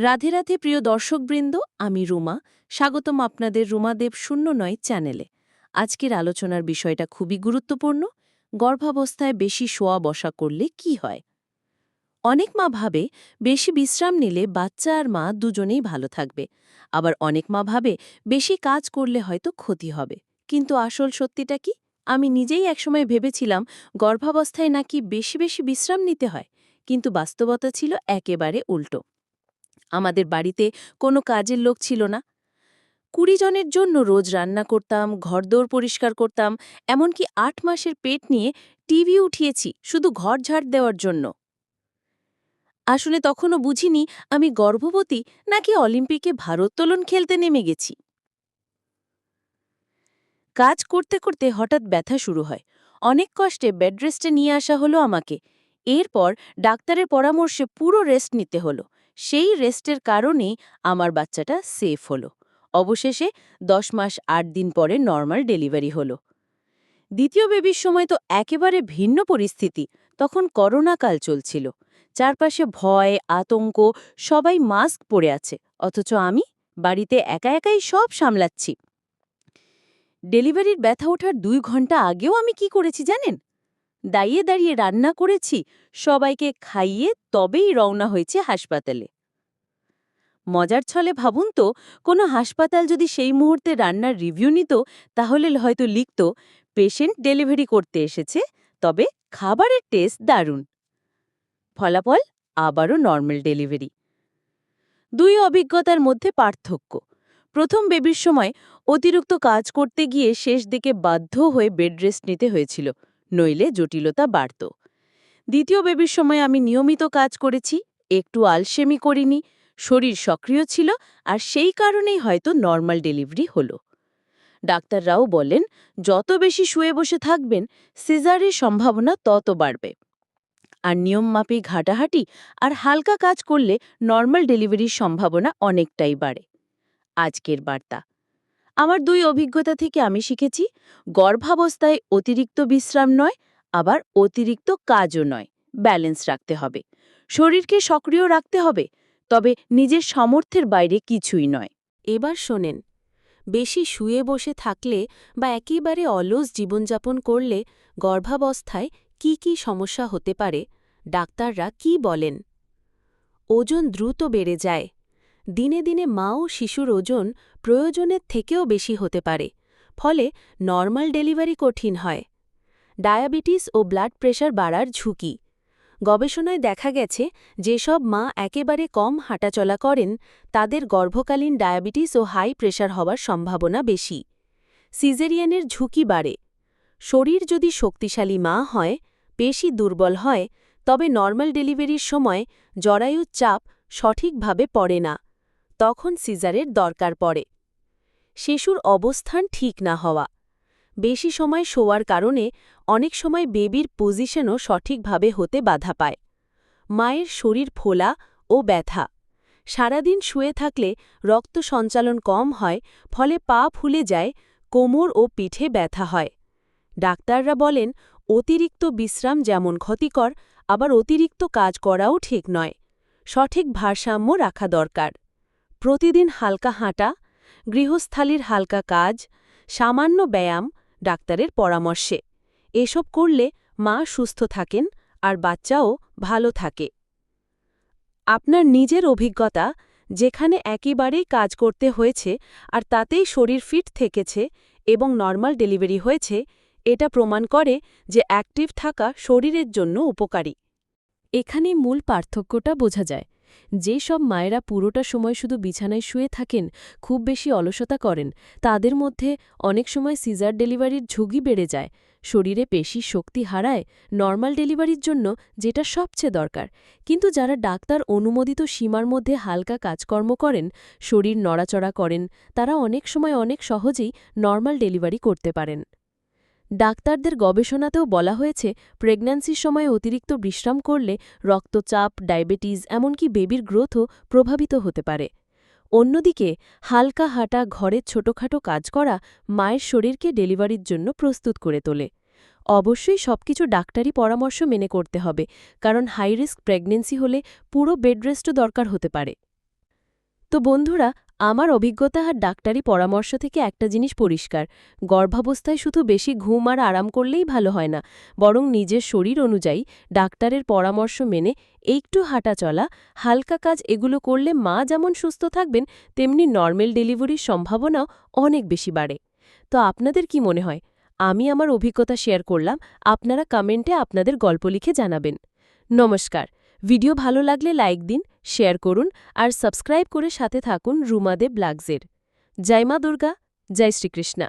রাধে রাধে প্রিয় দর্শকবৃন্দ, আমি রুমা। স্বাগতম আপনাদের রুমাদেব শূন্য নয় চ্যানেলে। আজকের আলোচনার বিষয়টা খুবই গুরুত্বপূর্ণ, গর্ভাবস্থায় বেশি শোয়া বসা করলে কি হয়? অনেক মা ভাবে, বেশি বিশ্রাম নিলে বাচ্চা আর মা দুজনেই ভালো থাকবে। আবার অনেক মা ভাবে, বেশি কাজ করলে হয়তো ক্ষতি হবে। কিন্তু আসল সত্যিটা কি? আমি নিজেই একসময় ভেবেছিলাম, গর্ভাবস্থায় নাকি বেশি বেশি বিশ্রাম নিতে হয়। কিন্তু বাস্তবতা ছিল একেবারে উল্টো। আমাদের বাড়িতে কোনো কাজের লোক ছিল না। কুড়ি জনের জন্য রোজ রান্না করতাম, ঘরদোর পরিষ্কার করতাম, এমনকি আট মাসের পেট নিয়ে টিভি উঠিয়েছি শুধু ঘর ঝাড় দেওয়ার জন্য। আসলে তখনও বুঝিনি আমি গর্ভবতী নাকি অলিম্পিকে ভারোত্তোলন খেলতে নেমে গেছি। কাজ করতে করতে হঠাৎ ব্যথা শুরু হয়। অনেক কষ্টে বেড রেস্টে নিয়ে আসা হলো আমাকে। এরপর ডাক্তারের পরামর্শে পুরো রেস্ট নিতে হলো। সেই রেস্টের কারণেই আমার বাচ্চাটা সেফ হলো। অবশেষে দশ মাস আট দিন পরে নর্মাল ডেলিভারি হলো। দ্বিতীয় বেবির সময় তো একেবারে ভিন্ন পরিস্থিতি। তখন করোনাকাল চলছিল। চারপাশে ভয়, আতঙ্ক, সবাই মাস্ক পরে আছে। অথচ আমি বাড়িতে একা একাই সব সামলাচ্ছি। ডেলিভারির ব্যথা ওঠার দুই ঘণ্টা আগেও আমি কি করেছি জানেন? দাঁড়িয়ে দাঁড়িয়ে রান্না করেছি, সবাইকে খাইয়ে তবেই রওনা হয়েছে হাসপাতালে। মজার ছলে ভাবুন তো, কোনো হাসপাতাল যদি সেই মুহূর্তে রান্নার রিভিউ নিত, তাহলে হয়তো লিখত, পেশেন্ট ডেলিভারি করতে এসেছে, তবে খাবারের টেস্ট দারুণ। ফলাফল আবারও নর্মাল ডেলিভারি। দুই অভিজ্ঞতার মধ্যে পার্থক্য। প্রথম বেবির সময় অতিরিক্ত কাজ করতে গিয়ে শেষ দিকে বাধ্য হয়ে বেড রেস্ট নিতে হয়েছিল। নইলে জটিলতা বাড়ত। দ্বিতীয় বেবির সময় আমি নিয়মিত কাজ করেছি, একটু আলসেমি করিনি, শরীর সক্রিয় ছিল আর সেই কারণেই হয়তো নর্মাল ডেলিভারি হলো। ডাক্তাররাও বলেন, যত বেশি শুয়ে বসে থাকবেন, সিজারের সম্ভাবনা তত বাড়বে। আর নিয়মমাফিক ঘাটাহাঁটি আর হালকা কাজ করলে নর্মাল ডেলিভারির সম্ভাবনা অনেকটাই বাড়ে। আজকের বার্তা। আমার দুই অভিজ্ঞতা থেকে আমি শিখেছি, গর্ভাবস্থায় অতিরিক্ত বিশ্রাম নয়, আবার অতিরিক্ত কাজও নয়। ব্যালেন্স রাখতে হবে। শরীরকে সক্রিয় রাখতে হবে, তবে নিজের সামর্থ্যের বাইরে কিছুই নয়। এবার শোনেন, বেশি শুয়ে বসে থাকলে বা একেবারে অলস জীবনযাপন করলে গর্ভাবস্থায় কি কি সমস্যা হতে পারে, ডাক্তাররা কি বলেন? ওজন দ্রুত বেড়ে যায় দিনে দিনে মা ও শিশুর ওজন প্রয়োজনের থেকেও বেশি হতে পারে, ফলে নর্মাল ডেলিভারি কঠিন হয়। ডায়াবেটিস ও ব্লাড প্রেশার বাড়ার ঝুঁকি। গবেষণায় দেখা গেছে, যেসব মা একেবারে কম হাঁটাচলা করেন, তাদের গর্ভকালীন ডায়াবেটিস ও হাই প্রেশার হওয়ার সম্ভাবনা বেশি। সিজেরিয়ানের ঝুঁকি বাড়ে। শরীর যদি শক্তিশালী মা হয়, পেশি দুর্বল হয়, তবে নর্মাল ডেলিভারির সময় জরায়ুর চাপ সঠিকভাবে পড়ে না। তখন সিজারের দরকার পড়ে। শিশুর অবস্থান ঠিক না হওয়া। বেশি সময় শোয়ার কারণে অনেক সময় বেবির পজিশনও সঠিকভাবে হতে বাধা পায়। মায়ের শরীর ফোলা ও ব্যথা। সারাদিন শুয়ে থাকলে রক্ত সঞ্চালন কম হয়, ফলে পা ফুলে যায়, কোমর ও পিঠে ব্যথা হয়। ডাক্তাররা বলেন, অতিরিক্ত বিশ্রাম যেমন ক্ষতিকর, আবার অতিরিক্ত কাজ করাও ঠিক নয়। সঠিক ভারসাম্য রাখা দরকার। প্রতিদিন হালকা হাঁটা, গৃহস্থালির হালকা কাজ, সামান্য ব্যায়াম, ডাক্তারের পরামর্শে। এসব করলে মা সুস্থ থাকেন আর বাচ্চাও ভালো থাকে। আপনার নিজের অভিজ্ঞতা, যেখানে একেবারেই কাজ করতে হয়েছে আর তাতেই শরীর ফিট থেকেছে এবং নর্মাল ডেলিভারি হয়েছে, এটা প্রমাণ করে যে অ্যাক্টিভ থাকা শরীরের জন্য উপকারী। এখানে মূল পার্থক্যটা বোঝা যায়। যে সব মায়েরা পুরোটা সময় শুধু বিছানায় শুয়ে থাকেন, খুব বেশি অলসতা করেন, তাদের মধ্যে অনেক সময় সিজার ডেলিভারির ঝুঁকি বেড়ে যায়। শরীরে পেশি শক্তি হারায়, নর্মাল ডেলিভারির জন্য যেটা সবচেয়ে দরকার। কিন্তু যারা ডাক্তার অনুমোদিত সীমার মধ্যে হালকা কাজকর্ম করেন, শরীর নড়াচড়া করেন, তারা অনেক সময় অনেক সহজেই নর্মাল ডেলিভারি করতে পারেন। ডাক্তারদের গবেষণাতেও বলা হয়েছে, প্রেগন্যান্সির সময় অতিরিক্ত বিশ্রাম করলে রক্তচাপ, ডায়াবেটিস, এমনকি বেবির গ্রোথও প্রভাবিত হতে পারে। অন্যদিকে, হালকা হাঁটা ঘরের ছোটখাটো কাজ করা মায়ের শরীরকে ডেলিভারির জন্য প্রস্তুত করে তোলে। অবশ্যই সবকিছু ডাক্তারি পরামর্শ মেনে করতে হবে, কারণ হাই রিস্ক প্রেগনেন্সি হলে পুরো বেডরেস্টও দরকার হতে পারে। তো বন্ধুরা, আমার অভিজ্ঞতা আর ডাক্তারি পরামর্শ থেকে একটা জিনিস পরিষ্কার। গর্ভাবস্থায় শুধু বেশি ঘুম আর আরাম করলেই ভালো হয় না, বরং নিজের শরীর অনুযায়ী ডাক্তারের পরামর্শ মেনে একটু হাঁটা চলা, হালকা কাজ এগুলো করলে মা যেমন সুস্থ থাকবেন, তেমনি নর্মাল ডেলিভারির সম্ভাবনাও অনেক বেশি বাড়ে। তো আপনাদের কি মনে হয়? আমি আমার অভিজ্ঞতা শেয়ার করলাম, আপনারা কমেন্টে আপনাদের গল্প লিখে জানাবেন। নমস্কার। ভিডিও ভালো লাগলে লাইক দিন, শেয়ার করুন আর সাবস্ক্রাইব করে সাথে থাকুন রুমাদে ব্লাগজের। জয় মা দুর্গা, জয় শ্রীকৃষ্ণা।